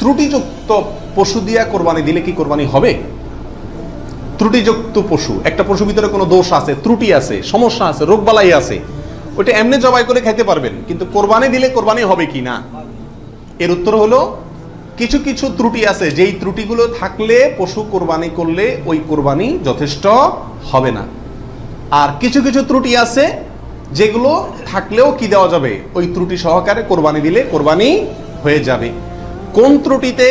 ত্রুটিযুক্ত পশু দিয়া কোরবানি দিলে কি কোরবানি হবে? ত্রুটিযুক্ত পশু, একটা পশুর ভিতরে কোনো দোষ আছে, ত্রুটি আছে, সমস্যা আছে, রোগবালাই আছে, ওইটা এমনি জবাই করে খাইতে পারবেন, কিন্তু কোরবানি দিলে কোরবানি হবে কি না? এর উত্তর হলো, কিছু কিছু ত্রুটি আছে, যেই ত্রুটিগুলো থাকলে পশু কোরবানি করলে ওই কোরবানি যথেষ্ট হবে না। আর কিছু কিছু ত্রুটি আছে, যেগুলো থাকলেও কি দেওয়া যাবে? ওই ত্রুটি সহকারে কোরবানি দিলে কোরবানি হয়ে যাবে। কোন ত্রুটিতে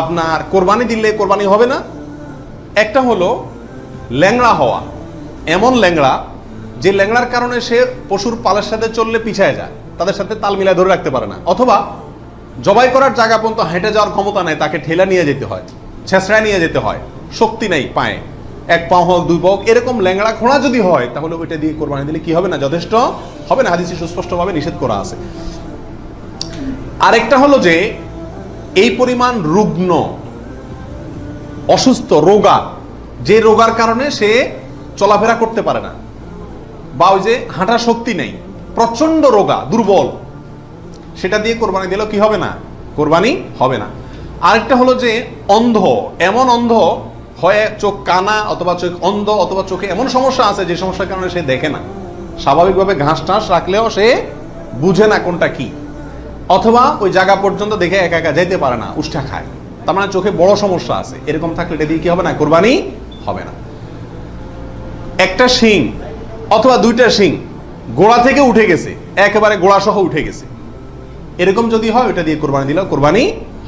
আপনার কোরবানি দিলে কোরবানি হবে না? একটা হলো ল্যাংড়া হওয়া। এমন ল্যাংড়া যে ল্যাংড়ার কারণে সে পশুর পালের সাথে চললে পিছায় যায়, তাদের সাথে তাল মিলায় ধরে রাখতে পারে না। অথবা জবাই করার জায়গা পর্যন্ত হেঁটে যাওয়ার ক্ষমতা নেই, তাকে ঠেলা নিয়ে যেতে হয়, ছেঁচড়ায় নিয়ে যেতে হয়, শক্তি নেই পায়ে। এক পাও হোক, দুই পাও এরকম ল্যাংড়া খোঁড়া যদি হয়, তাহলে ওইটা দিয়ে কোরবানি দিলে কি হবে না? যথেষ্ট হবে না। হাদিসে সুস্পষ্টভাবে নিষেধ করা আছে। আরেকটা হলো যে এই পরিমাণ রুগ্ন, অসুস্থ, রোগা, যে রোগার কারণে সে চলাফেরা করতে পারে না, বা ওই যে হাঁটার শক্তি নেই প্রচণ্ড রোগা, দুর্বল, সেটা দিয়ে কোরবানি দিলেও কি হবে না? কোরবানি হবে না। আরেকটা হলো যে অন্ধ, এমন অন্ধ হয় চোখ কানা অথবা চোখ অন্ধ অথবা চোখে এমন সমস্যা আছে যে সমস্যার কারণে সে দেখে না। স্বাভাবিকভাবে ঘাস টাস রাখলেও সে বুঝে না কোনটা কি। অথবা ওই জায়গা পর্যন্ত দেখে একা একা যেতে পারে না, উষ্ঠা খায়। তার মানে চোখে বড় সমস্যা আছে। এরকম থাকলে এটা দিয়ে কি হবে না, কোরবানি হবে না। একটা শিং অথবা দুইটা শিং গোড়া থেকে উঠে গেছে, একেবারে গোড়া সহ উঠে গেছে। এরকম যদি হয় ওটা দিয়ে কোরবানি দিলেও কোরবানি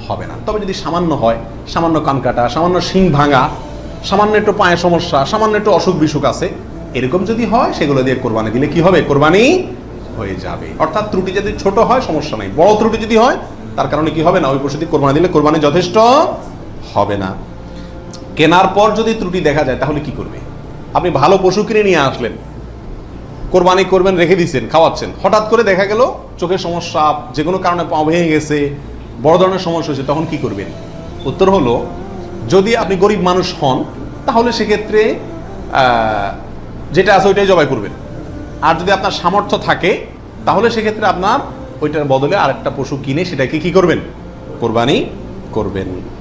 হবে না। তবে যদি সামান্য হয়, সামান্য কান কাটা, সামান্য শিং ভাঙা, সামান্য একটু পায়ে সমস্যা, সামান্য একটু অসুখ বিসুখ আছে, এরকম যদি হয়, সেগুলো দিয়ে কোরবানি দিলে কি হবে? কোরবানি হয়ে যাবে। অর্থাৎ ত্রুটি যদি ছোট হয়, সমস্যা নাই। বড় ত্রুটি যদি হয়, তার কারণে কি হবে না? ওই পশু দিয়ে কোরবানি দিলে কোরবানি যথেষ্ট হবে না। কেনার পর যদি ত্রুটি দেখা যায়, তাহলে কি করবে? আপনি ভালো পশু কিনে নিয়ে আসলেন। কোরবানি করবেন, রেখে দিয়েছেন খাওয়াচ্ছেন। হঠাৎ করে দেখা গেল, চোখের সমস্যা, যে কোনো কারণে পা ভেঙে গেছে, বড় ধরনের সমস্যা হয়েছে, তখন কি করবেন? উত্তর হলো, যদি আপনি গরিব মানুষ হন, তাহলে সেক্ষেত্রে যেটা আছে ওইটাই জবাই করবেন। আর যদি আপনার সামর্থ্য থাকে, তাহলে সেক্ষেত্রে আপনার ওইটার বদলে আরেকটা পশু কিনে সেটাকে কি করবেন? কোরবানি করবেন।